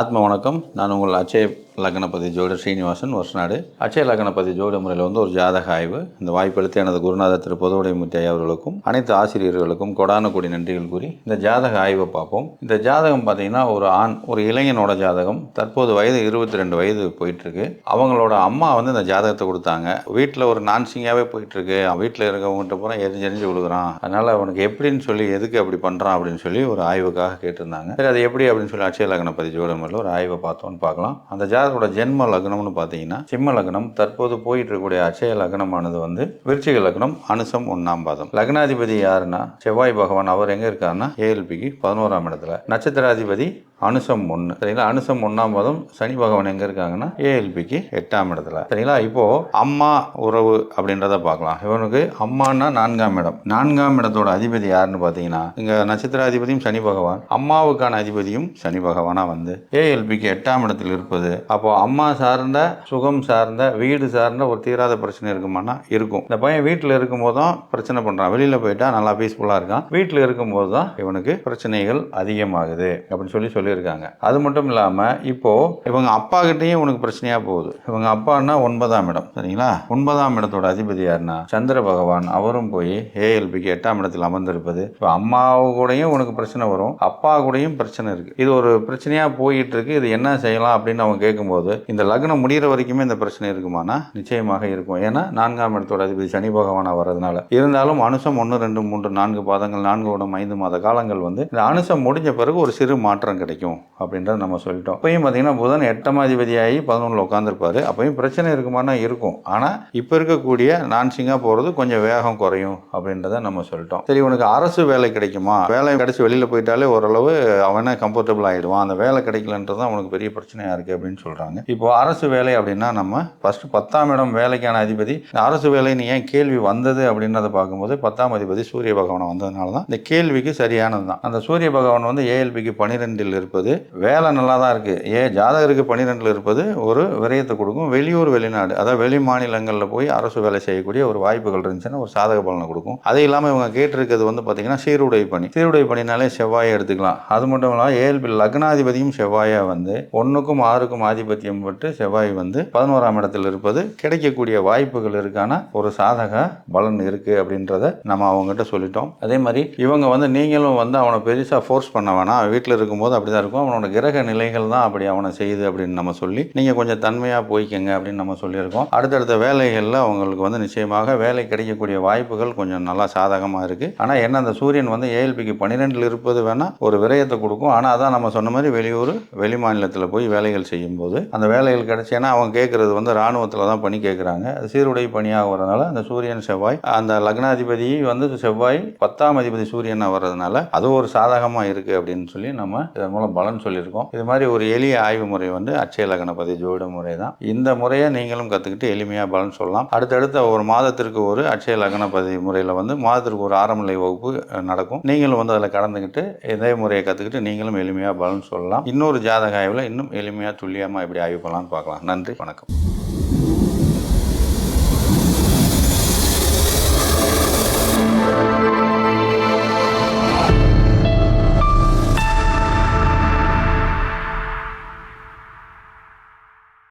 ஆத்ம வணக்கம். நான் உங்கள் அச்சய லக்னபதி ஜோடி ஸ்ரீனிவாசன் வருஷநாடு அச்சய லக்னபதி ஜோடி முறையில் வந்து ஒரு ஜாதக ஆய்வு. இந்த வாய்ப்பெடுத்து எனது குருநாதர் திரு பொதுவுடை முத்தி அவர்களுக்கும் அனைத்து ஆசிரியர்களுக்கும் கொடான கூடி நன்றிகள் கூறி இந்த ஜாதக ஆய்வை பார்ப்போம். இந்த ஜாதகம் பார்த்தீங்கன்னா ஒரு ஆண் ஒரு இளைஞனோட ஜாதகம். தற்போது வயது இருபத்தி ரெண்டு வயது போயிட்டுருக்கு. அவங்களோட அம்மா வந்து இந்த ஜாதகத்தை கொடுத்தாங்க. வீட்டில் ஒரு நான்சிங்காகவே போயிட்டுருக்கு. வீட்டில் இருக்கவங்ககிட்ட பூரா எரிஞ்சு எரிஞ்சு விழுகிறான். அதனால் அவனுக்கு எப்படின்னு சொல்லி எதுக்கு அப்படி பண்ணுறான் அப்படின்னு சொல்லி ஒரு ஆய்வுக்காக கேட்டிருந்தாங்க. சரி அது எப்படி அப்படின்னு சொல்லி அச்சய லக்னபதி ஜோடமில் ஒரு ஆய்வை பார்த்தோம்னு பார்க்கலாம். அந்த ஜாதகோட ஜென்ம லக்னம்னு பார்த்தீங்கன்னா சிம்ம லக்னம் தற்போது போயிட்டு இருக்கக்கூடிய அச்சய லக்னமானது வந்து விருச்சிக லக்னம் அனுசம் ஒன்னாம் பாதம். லக்னாதிபதி யாருன்னா? செவ்வாய் பகவான். அவர் எங்கே இருக்காருன்னா? ஏஎல்பிக்கு பதினோராம் இடத்துல. நட்சத்திராதிபதி அனுசம் ஒன்று சரிங்களா? அனுசம் ஒன்றாம் பதம் சனி பகவான் எங்கே இருக்காங்கன்னா ஏஎல்பிக்கு எட்டாம் இடத்துல. சரிங்களா? இப்போது அம்மா உறவு அப்படின்றத பார்க்கலாம். இவனுக்கு அம்மான்னா நான்காம் இடம். நான்காம் இடத்தோட அதிபதி யாருன்னு பார்த்தீங்கன்னா இங்கே நட்சத்திராதிபதியும் சனி பகவான். அம்மாவுக்கான அதிபதியும் சனி பகவானாக வந்து ஏஎல்பிக்கு எட்டாம் இடத்தில் இருப்பது. அப்போது அம்மா சார்ந்த சுகம் சார்ந்த வீடு சார்ந்த ஒரு தீராத பிரச்சனை இருக்குமானா இருக்கும். இந்த பையன் வீட்டில் இருக்கும்போது தான் பிரச்சனை பண்ணுறான் வெளியில் போயிட்டா நல்லா பீஸ்ஃபுல்லாக இருக்கான். வீட்டில் இருக்கும்போது தான் இவனுக்கு பிரச்சனைகள் அதிகமாகுது அப்படின்னு சொல்லி சொல்லி சொல்லியிருக்காங்க. அது மட்டும் இல்லாமல் இப்போது இவங்க அப்பா கிட்டேயும் உனக்கு பிரச்சனையாக போகுது. இவங்க அப்பான்னா ஒன்பதாம் இடம் சரிங்களா? ஒன்பதாம் இடத்தோட அதிபதி யாருன்னா சந்திர பகவான். அவரும் போய் ஏஎல்பிக்கு எட்டாம் இடத்தில் அமர்ந்திருப்பது. இப்போ அம்மாவு கூடயும் உனக்கு பிரச்சனை வரும் அப்பா கூடயும் பிரச்சனை இருக்குது இது ஒரு பிரச்சனையாக போயிட்டு இருக்கு. இது என்ன செய்யலாம் அப்படின்னு அவங்க கேட்கும்போது இந்த லக்னம் முடிகிற வரைக்குமே இந்த பிரச்சனை இருக்குமானா? நிச்சயமாக இருக்கும். ஏன்னா நான்காம் இடத்தோட அதிபதி சனி பகவானாக வர்றதுனால. இருந்தாலும் அனுசம் ஒன்று ரெண்டு மூன்று நான்கு பாதங்கள் நான்கு உடம் ஐந்து மாத காலங்கள் வந்து இந்த அனுசம் முடிஞ்ச பிறகு ஒரு சிறு மாற்றம் கிடைக்கும். அப்படின்றத நம்ம சொல்லிட்டோம். அப்பயும் பார்த்தீங்கன்னா புதன் எட்டாம் அதிபதியாகி பதினொன்றில் உட்காந்துருப்பார் அப்பயும் பிரச்சனை இருக்குமானா இருக்கும். ஆனால் இப்போ இருக்கக்கூடிய நான்சிங்காக போகிறது கொஞ்சம் வேகம் குறையும் அப்படின்றத நம்ம சொல்லிட்டோம். சரி உனக்கு அரசு வேலை கிடைக்குமா? வேலை கிடச்சி வெளியில் போயிட்டாலே ஓரளவு அவனே கம்ஃபர்டபுள் ஆகிடுவான் அந்த வேலை கிடைக்கலன்றது தான் அவனுக்கு பெரிய பிரச்சனையாக இருக்குது அப்படின்னு சொல்கிறாங்க இப்போ அரசு வேலை அப்படின்னா நம்ம ஃபஸ்ட்டு பத்தாம் இடம் வேலைக்கான அதிபதி இந்த அரசு வேலைன்னு ஏன் கேள்வி வந்தது அப்படின்றத பார்க்கும்போது பத்தாம் அதிபதி சூரிய பகவான் வந்ததுனால தான் இந்த கேள்விக்கு சரியானது தான் அந்த சூரிய பகவான் வந்து ஏஎல்பிக்கு பன்னிரெண்டில் இருப்பது வேலை நல்லா தான் இருக்குது ஏ ஜாதகருக்கு பன்னிரெண்டில் இருப்பது ஒரு விரயத்தை கொடுக்கும். வெளியூர் வெளிநாடு அதாவது வெளி மாநிலங்களில் போய் அரசு வேலை செய்யக்கூடிய ஒரு வாய்ப்புகள் இருந்துச்சுன்னா ஒரு சாதக பலனை கொடுக்கும். அது இல்லாமல் இவங்க கேட்டிருக்கிறது வந்து பார்த்திங்கன்னா சீருடை பணி. சீருடை பணினாலே செவ்வாயை எடுத்துக்கலாம். அது மட்டும் இல்லாமல் ஏஎல்பி லக்னாதிபதியும் செவ்வாயை வந்து ஒன்றுக்கும் ஆறுக்கும் ஆதிபத்தியம் பட்டு செவ்வாய் வந்து பதினோராம் இடத்தில் இருப்பது கிடைக்கக்கூடிய வாய்ப்புகள் இருக்கான ஒரு சாதக பலன் இருக்குது அப்படின்றத நம்ம அவங்ககிட்ட சொல்லிட்டோம். அதே மாதிரி இவங்க வந்து நீங்களும் வந்து அவனை பெருசாக ஃபோர்ஸ் பண்ண வேணாம். வீட்டில் இருக்கும்போது அப்படி தான் இருக்கும். அவனோட கிரக நிலைகள் தான் அப்படி அவனை செய்யுது அப்படின்னு நம்ம சொல்லி நீங்கள் கொஞ்சம் தன்மையாக போய்க்கங்க அப்படின்னு நம்ம சொல்லியிருக்கோம். அடுத்தடுத்த வேலைகளில் அவங்களுக்கு வந்து நிச்சயமாக வேலை கிடைக்கக்கூடிய வாய்ப்புகள் கொஞ்சம் நல்லா சாதகமாக இருக்குது ஆனால் என்ன அந்த சூரியன் வந்து ஏஎல்பிக்கு பன்னிரெண்டில் இருப்பது வேணால் ஒரு விரயத்தை கொடுக்கும். ஆனால் அதான் நம்ம சொன்ன மாதிரி வெளியூர் வெளி மாநிலத்தில் போய் வேலைகள் செய்யும்போது அந்த வேலைகள் கிடைச்சி அவங்க கேட்குறது வந்து ராணுவத்தில் தான் பணி கேட்குறாங்க அது சீருடை பணியாக வரதுனால அந்த சூரியன் செவ்வாய் அந்த லக்னாதிபதி வந்து செவ்வாய் பத்தாம் அதிபதி சூரியனாக வர்றதுனால அது ஒரு சாதகமாக இருக்குது அப்படின்னு சொல்லி நம்ம இதன் மூலம் பலன் சொல்லியிருக்கோம். இது மாதிரி ஒரு எளிய ஆய்வு முறை வந்து அச்சய லக்னபதி ஜோட முறை தான். இந்த முறையை நீங்களும் கற்றுக்கிட்டு எளிமையாக பலன் சொல்லலாம். அடுத்தடுத்த ஒரு மாதத்திற்கு ஒரு அச்சய லக்னபதி முறையில் வந்து மாதத்திற்கு ஒரு ஆரம்பநிலை வகுப்பு நடக்கும். நீங்களும் வந்து அதில் கடந்துக்கிட்டு இதே முறையை கற்றுக்கிட்டு நீங்களும் எளிமையாக பலன் சொல்லலாம். இன்னொரு ஜாதக ஆய்வில் இன்னும் எளிமையாக துல்லியமாக எப்படி ஆய்வு பண்ணலாம்னு பார்க்கலாம். நன்றி வணக்கம்.